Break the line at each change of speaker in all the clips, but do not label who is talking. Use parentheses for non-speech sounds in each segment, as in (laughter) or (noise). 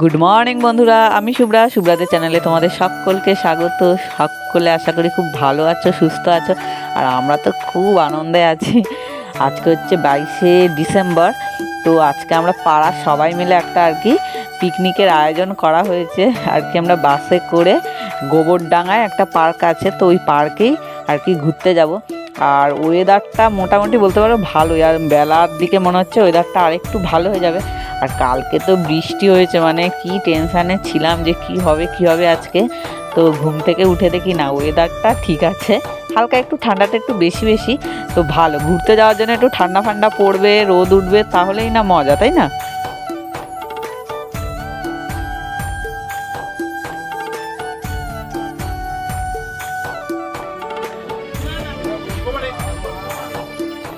Good morning বন্ধুরা, আমি শুভ্রা। শুভ্রাদের চ্যানেলে তোমাদের সকলকে স্বাগত। সকলে আশা করি খুব ভালো আছো, সুস্থ আছো। আর আমরা তো খুব আনন্দে আছি। আজকে হচ্ছে বাইশে ডিসেম্বর, তো আজকে আমরা পাড়ার সবাই মিলে একটা আর কি পিকনিকের আয়োজন করা হয়েছে। আর কি আমরা বাসে করে গোবরডাঙ্গায় একটা পার্ক আছে, তো ওই পার্কেই আর কি ঘুরতে যাব। আর ওয়েদারটা মোটামুটি বলতে পারো ভালোই, আর বেলার দিকে মনে হচ্ছে ওয়েদারটা আরেকটু ভালো হয়ে যাবে। আর কালকে তো বৃষ্টি হয়েছে মানে কি টেনশানে ছিলাম যে কি হবে কি হবে আজকে। তো ঘুম থেকে উঠে দেখি না ওয়েদারটা ঠিক আছে। হালকা একটু ঠান্ডাটা একটু বেশি বেশি। তো ভালো, ঘুরতে যাওয়ার জন্য একটু ঠান্ডা ফান্ডা পড়বে, রোদ উঠবে, তাহলেই না মজা, তাই না?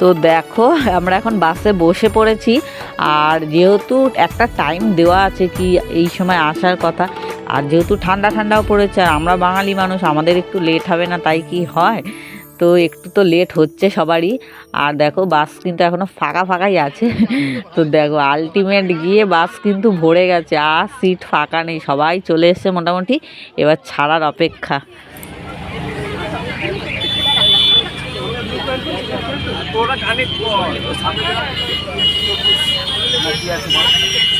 তো দেখো, আমরা এখন বাসে বসে পড়েছি। আর যেহেতু একটা টাইম দেওয়া আছে কি, এই সময় আসার কথা আর যেহেতু ঠান্ডা ঠান্ডাও পড়েছে, আর আমরা বাঙালি মানুষ, আমাদের একটু লেট হবে না, তাই কি হয়? তো একটু তো লেট হচ্ছে সবারই। আর দেখো বাস কিন্তু এখনও ফাঁকা ফাঁকাই আছে। তো দেখো আলটিমেট গিয়ে বাস কিন্তু ভরে গেছে, আর সিট ফাঁকা নেই। সবাই চলে এসছে মোটামুটি। এবার ছাড়ার অপেক্ষা।
এই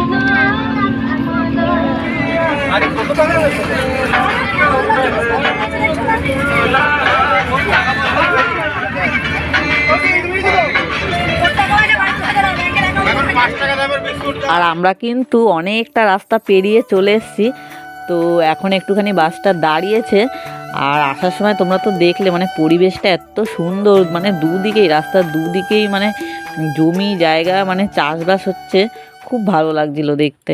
আর আমরা
কিন্তু অনেকটা রাস্তা পেরিয়ে চলে এসেছি। তো এখন একটুখানি বাসটা দাঁড়িয়েছে। আর আসার সময় তোমরা তো দেখলে মানে পরিবেশটা এত সুন্দর মানে দুদিকেই, রাস্তার দুদিকেই মানে জমি, জায়গা মানে চাষবাস হচ্ছে। খুব ভালো লাগছিল দেখতে।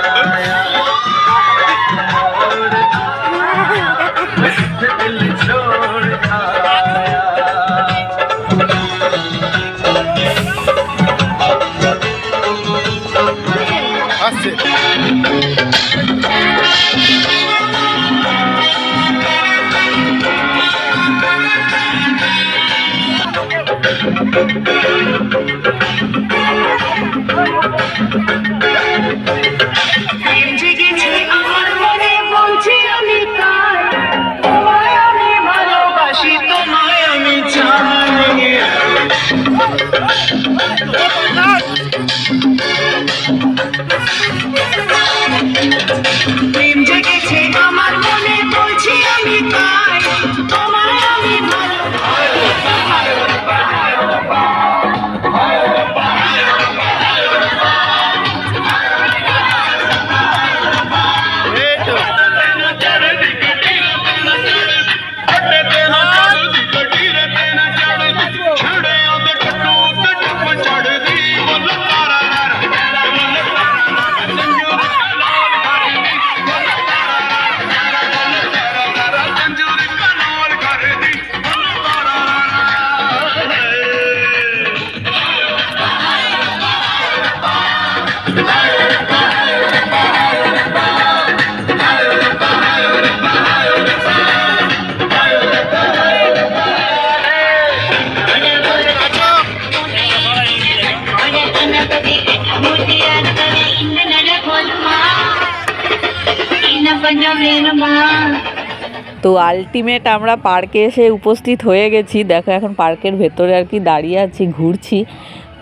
তো আলটিমেট আমরা পার্কে এসে উপস্থিত হয়ে গেছি। দেখো এখন পার্কের ভেতরে আর কি দাঁড়িয়ে আছি, ঘুরছি।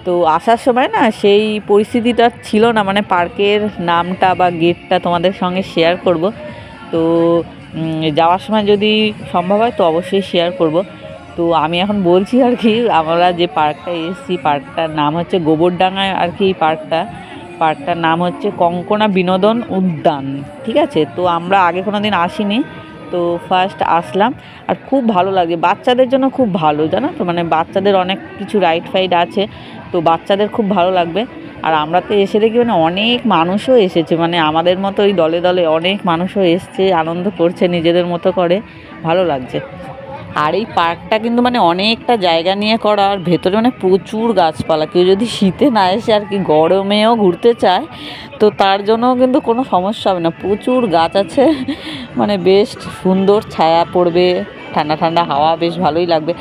তো আসার সময় না সেই পরিস্থিতিটা ছিল না মানে পার্কের নামটা বা গেটটা তোমাদের সঙ্গে শেয়ার করব। তো যাওয়ার সময় যদি সম্ভব হয় তো অবশ্যই শেয়ার করব। তো আমি এখন বলছি আর কি, আমরা যে পার্কটা এসেছি পার্কটার নাম হচ্ছে গোবরডাঙ্গায় আর কি এই পার্কটা পার্কটার নাম হচ্ছে কঙ্কনা বিনোদন উদ্যান, ঠিক আছে? তো আমরা আগে কোনো দিন আসিনি, তো ফার্স্ট আসলাম। আর খুব ভালো লাগে, বাচ্চাদের জন্য খুব ভালো, জানো তো? মানে বাচ্চাদের অনেক কিছু রাইড ফাইড আছে, তো বাচ্চাদের খুব ভালো লাগবে। আর আমরা তো এসে দেখি মানে অনেক মানুষও এসেছে মানে আমাদের মতো ওই দলে দলে অনেক মানুষও এসছে, আনন্দ করছে, নিজেদের মতো করে, ভালো লাগছে। আর এই পার্কটা কিন্তু মানে অনেকটা জায়গা নিয়ে করা, আর ভেতরে মানে প্রচুর গাছপালা। কেউ যদি শীতে না এসে আর কি গরমেও ঘুরতে চায়, তো তার জন্য কিন্তু কোনো সমস্যা হবে না। প্রচুর গাছ আছে মানে বেশ সুন্দর ছায়া পড়বে। ঠান্ডা ঠান্ডা হাওয়া বেশ ভালোই লাগবে।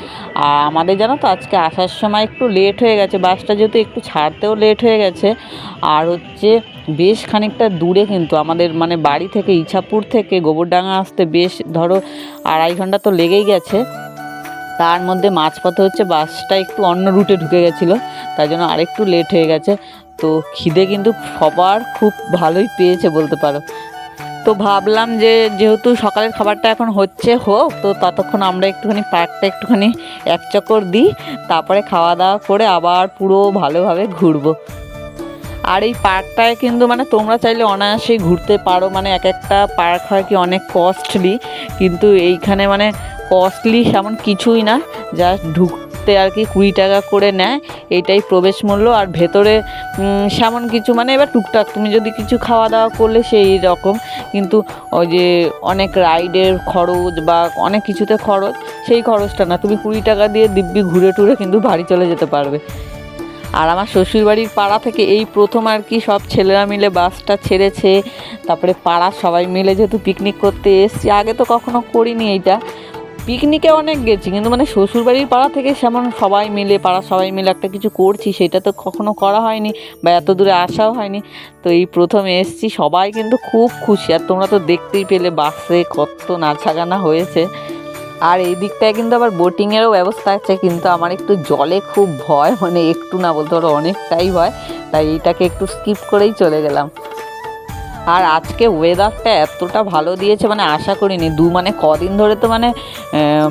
আর আমাদের জানো তো আজকে আসার সময় একটু লেট হয়ে গেছে, বাসটা যেহেতু একটু ছাড়তেও লেট হয়ে গেছে। আর হচ্ছে বেশ খানিকটা দূরে কিন্তু আমাদের মানে বাড়ি থেকে ইছাপুর থেকে গোবরডাঙ্গা আসতে বেশ ধরো আড়াই ঘণ্টা তো লেগেই গেছে। তার মধ্যে মাঝপথে হচ্ছে বাসটা একটু অন্য রুটে ঢুকে গেছিল তাই জন্য আরেকটু লেট হয়ে গেছে। তো খিদে কিন্তু সবার খুব ভালোই পেয়েছে বলতে পারো। তো ভাবলাম যে যেহেতু সকালের খাবারটা এখন হচ্ছে হোক, তো ততক্ষণ আমরা একটুখানি পার্কটা একটুখানি এক চক্কর দিই, তারপরে খাওয়া দাওয়া করে আবার পুরো ভালোভাবে ঘুরবো। আর এই পার্কটায় কিন্তু মানে তোমরা চাইলে অনায়াসেই ঘুরতে পারো মানে এক একটা পার্ক হয় কি অনেক কস্টলি কিন্তু এইখানে মানে কস্টলি সেমন কিছুই না জাস্ট ঢুকতে আর কি কুড়ি টাকা করে নেয় এইটাই প্রবেশ মূল্য। আর ভেতরে সেমন কিছু মানে এবার টুকটাক, তুমি যদি কিছু খাওয়া দাওয়া করলে সেই রকম। কিন্তু ওই যে অনেক রাইডের খরচ বা অনেক কিছুতে খরচ, সেই খরচটা না। তুমি কুড়ি টাকা দিয়ে দিব্যি ঘুরে টুরে কিন্তু বাড়ি চলে যেতে পারবে। আর আমার শ্বশুরবাড়ির পাড়া থেকে এই প্রথম আর কি সব ছেলেরা মিলে বাসটা ছেড়েছে। তারপরে পাড়া সবাই মিলে যেহেতু পিকনিক করতে এসছি, আগে তো কখনো করিনি এইটা। পিকনিকে অনেক গেছি, কিন্তু মানে শ্বশুরবাড়ির পাড়া থেকে সেমন সবাই মিলে, পাড়ার সবাই মিলে একটা কিছু করছি, সেটা তো কখনো করা হয়নি বা এত দূরে আসাও হয়নি। তো এই প্রথম এসছি, সবাই কিন্তু খুব খুশি। আর তোমরা তো দেখতেই পেলে, বাসে কত নাচাগানা হয়েছে। আর এই দিকটায় কিন্তু আবার বোটিংয়েরও ব্যবস্থা আছে, কিন্তু আমার একটু জলে খুব ভয় মানে একটু না বলতে পারো অনেকটাই ভয়। তাই এইটাকে একটু স্কিপ করেই চলে গেলাম। আর আজকে ওয়েদারটা এতটা ভালো দিয়েছে মানে আশা করিনি, দু মানে কদিন ধরে তো মানে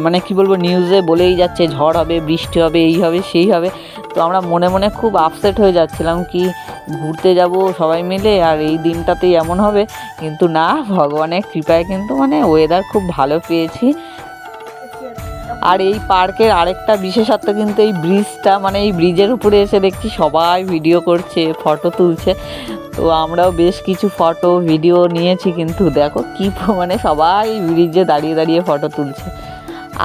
মানে কি বলব নিউজে বলেই যাচ্ছে, ঝড় হবে, বৃষ্টি হবে, এই হবে, সেই হবে। তো আমরা মনে মনে খুব আপসেট হয়ে যাচ্ছিলাম কি ঘুরতে যাব সবাই মিলে, আর এই দিনটাতেই এমন হবে। কিন্তু না, ভগবানের কৃপায় কিন্তু মানে ওয়েদার খুব ভালো পেয়েছি। আর এই পার্কের আরেকটা বিশেষত্ব কিন্তু এই ব্রিজটা মানে এই ব্রিজের উপরে এসে দেখছি সবাই ভিডিও করছে ফটো তুলছে। তো আমরাও বেশ কিছু ফটো ভিডিও নিয়েছি কিন্তু দেখো কি মানে সবাই ব্রিজে দাঁড়িয়ে দাঁড়িয়ে ফটো তুলছে।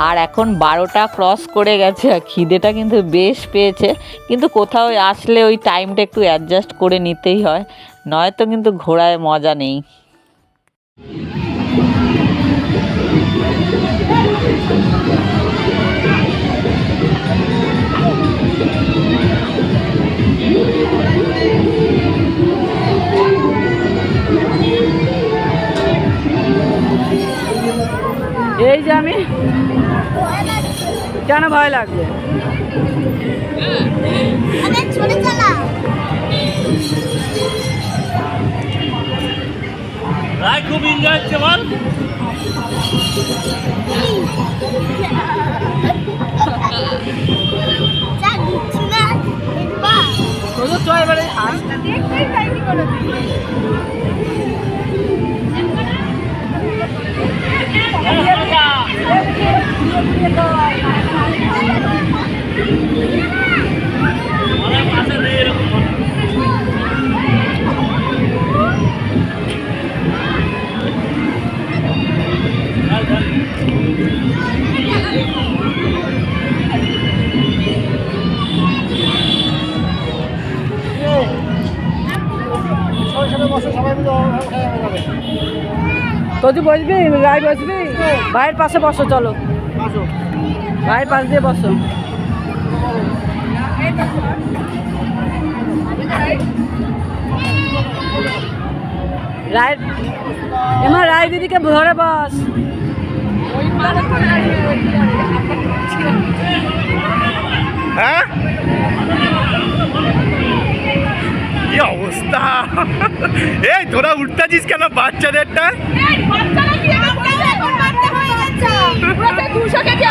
আর এখন বারোটা ক্রস করে গেছে আর খিদেটা কিন্তু বেশ পেয়েছে। কিন্তু কোথাও আসলে ওই টাইমটা একটু অ্যাডজাস্ট করে নিতেই হয়। নয়তো কিন্তু ঘোড়ায় মজা নেই। এই যে আমি কেন ভয় লাগবে
খুব এনজয় হচ্ছে বল। (laughs)
এবারে।
দেখতেই কোনো
অনেক আছে
তুই বসবি, গাড়ি বসবি? ভাইয়ের পাশে বসো, চলো। ভাইয়ের পাশ দিয়ে বসো।
রায় এমা, রায় দিদিকে ধরে বস।
হ্যাঁ? কি অবস্থা? (laughs) এই তোরা উঠতেছিস কেন বাচ্চাদেরটা?
দুশো কেজি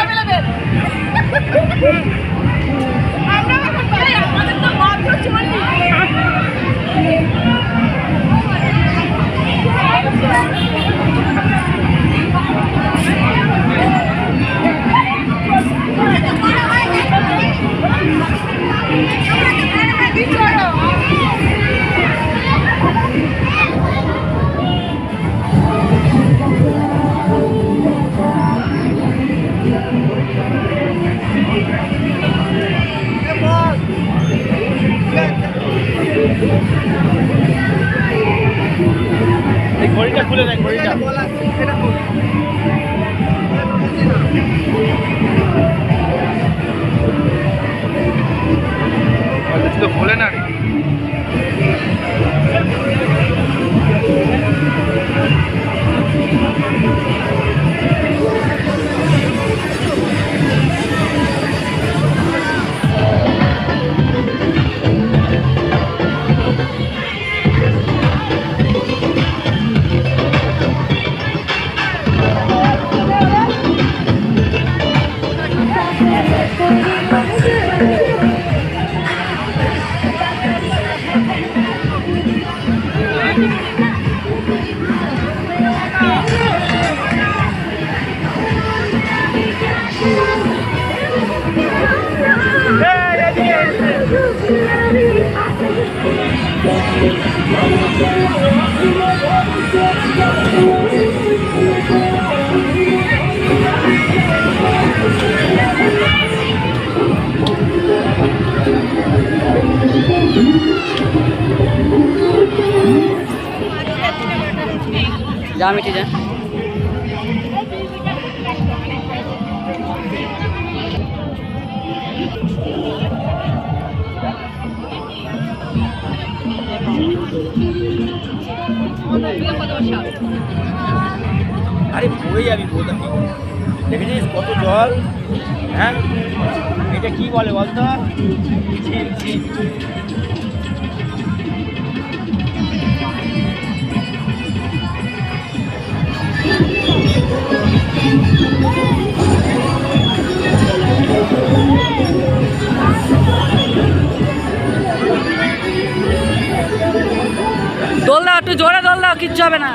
যা মিটি যা।
আরে পড়ে যাবি কোথা দেখেছিস কত জল হ্যাঁ? এটা কি বলে বলতো?
একটু জোরে দোল দাও, কিচ্ছু হবে না।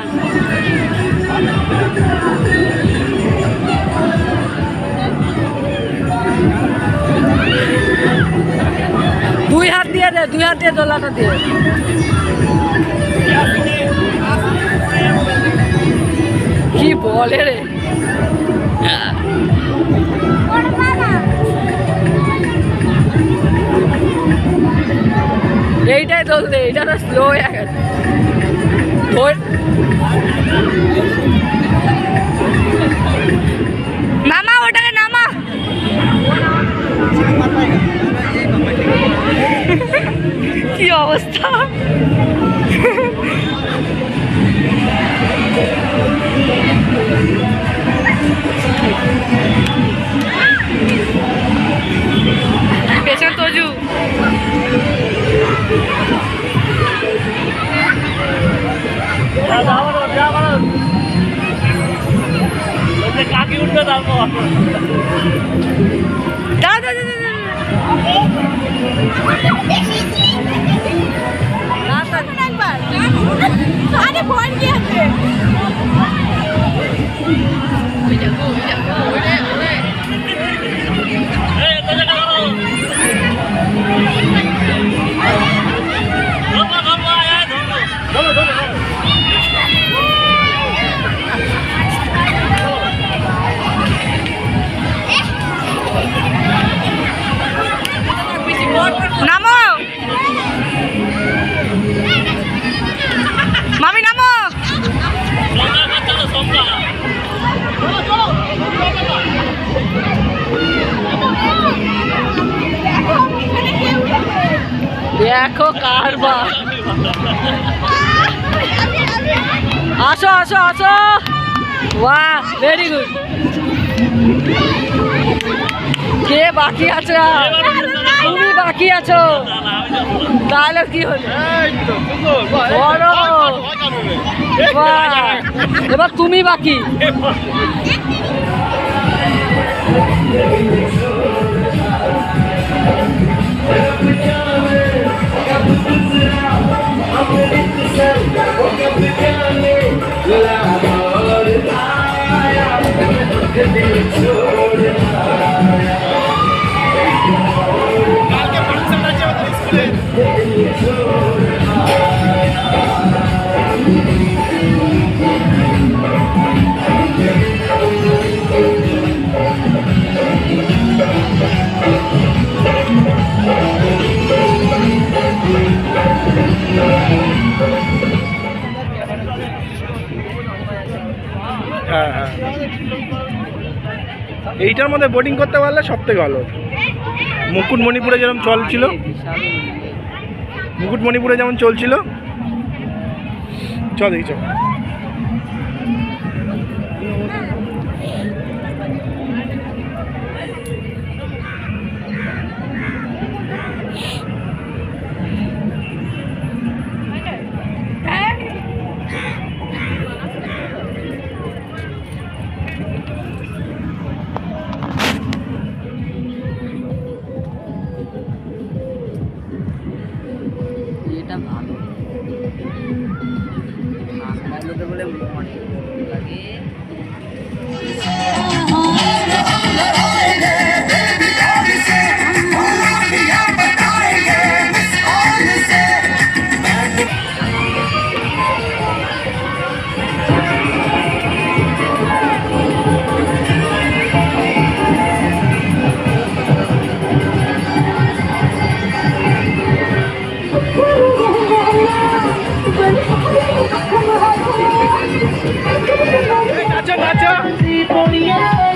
দুই হাত দিয়ে দে, দুই হাত দিয়ে দোলাটা দিয়ে কি বলে রে? এইটাই দে, এইটা তো স্লো হয়ে গেছে। ধর নামা ওটাকে নামা কি অবস্থা পেছন
কাকি উঠবে তারপর
দাও দাও দাও, দাও,
আসো বাহ ভেরি গুড কে বাকি আছো? তুমি বাকি আছো? তাহলে কি হলো? এবার তুমি বাকি।
হ্যাঁ এইটার মধ্যে বোটিং করতে পারলে সব থেকে ভালো। মুকুটমণিপুরে যেরকম চলছিল মুকুটমণিপুরে যেমন চলছিল, চল দেখি চ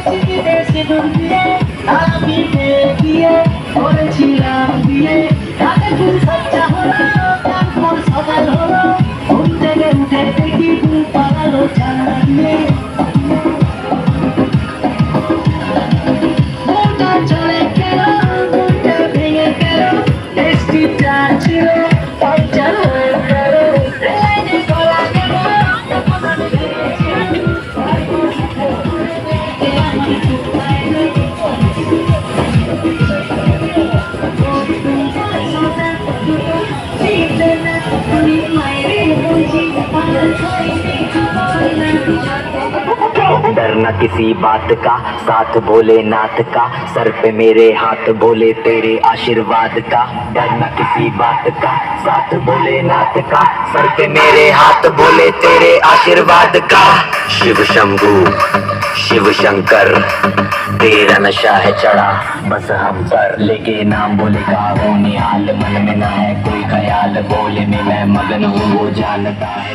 Así que
desde donde
डरना किसी बात का साथ बोले नाथ का सर पे मेरे हाथ भोले तेरे आशीर्वाद का। डरना किसी बात का साथ भोलेनाथ का सर पे मेरे हाथ भोले तेरे आशीर्वाद का। शिव शंभु शिव शंकर तेरा नशा है चढ़ा। बस हम पर लेके नाम बोले का हो निहाल मन में ना है कोई ख्याल। बोले में मैं मगन हूँ वो जानता है।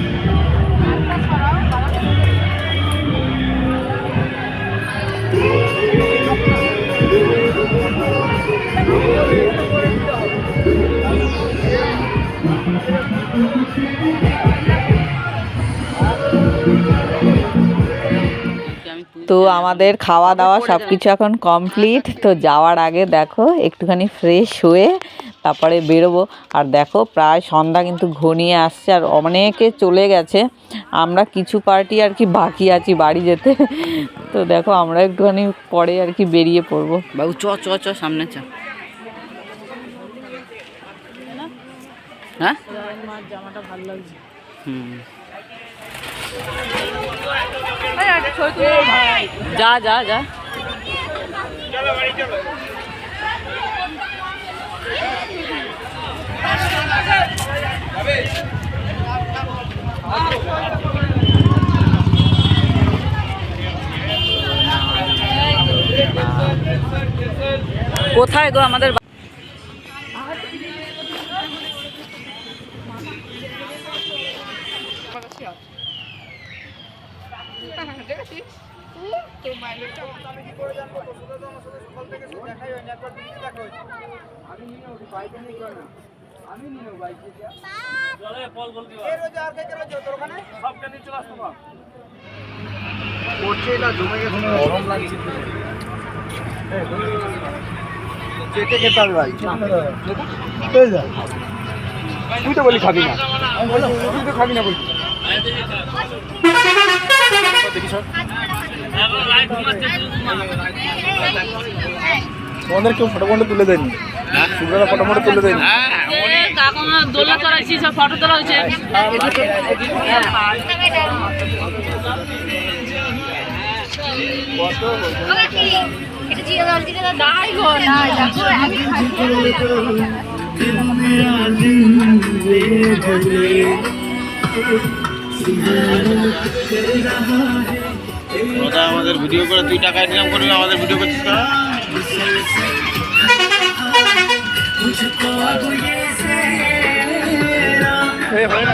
তো আমাদের খাওয়া দাওয়া সব কিছু এখন কমপ্লিট তো যাওয়ার আগে দেখো একটুখানি ফ্রেশ হয়ে তারপরে বেরোবো। আর দেখো প্রায় সন্ধ্যা কিন্তু ঘনিয়ে আসছে আর অনেকে চলে গেছে। আমরা কিছু পার্টি আর কি বাকি আছি বাড়ি যেতে। তো দেখো আমরা একটুখানি পরে আর কি বেরিয়ে পড়ব।
বাবু চ চ চ সামনে চ। হ্যাঁ জামাটা ভালো হুম।
যা যা যা। কোথায় গো আমাদের বা-
দেখেছিস তোর মায়ের
আমি কি করে জানব তোর তো আমার সাথে সকাল থেকে সে দেখাই হয়নি একবার দিদি দেখা হয়েছে। আমি নিয়ে বাইকে আমি নিয়ে নেব বাইকে এর রোজে আর কে কে রয়েছে তোর ওখানে? সবটা নিয়ে চলে আসতো বাপ করছে না জমে গেছে। গরম লাগছে চেটে খেতে হবে ভাই? তুই তো বলি খাবি না। আমি তুই তো খাবি না বলছি দেখি সব তোমাদের কেউ ফটো ফটো তুলে দেয়নি? সুব্রতা ফটো ফটো তুলে দেয়নি?
কাকা দোলা করাইছি সব ফটো তোলা হয়েছে।
নাই গো নাই দেখো আমি
দাদা আমাদের ভিডিও করে তুই টাকা ইনকাম করবি আমাদের ভিডিও করছিস না? এই হয় না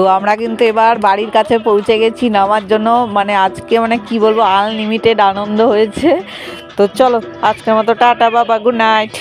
তো আমরা কিন্তু এবার বাড়ির কাছে পৌঁছে গেছি, নামার জন্য। মানে আজকে মানে কি বলব আনলিমিটেড আনন্দ হয়েছে। তো চলো, আজকের মতো টাটা, বাবা গুড নাইট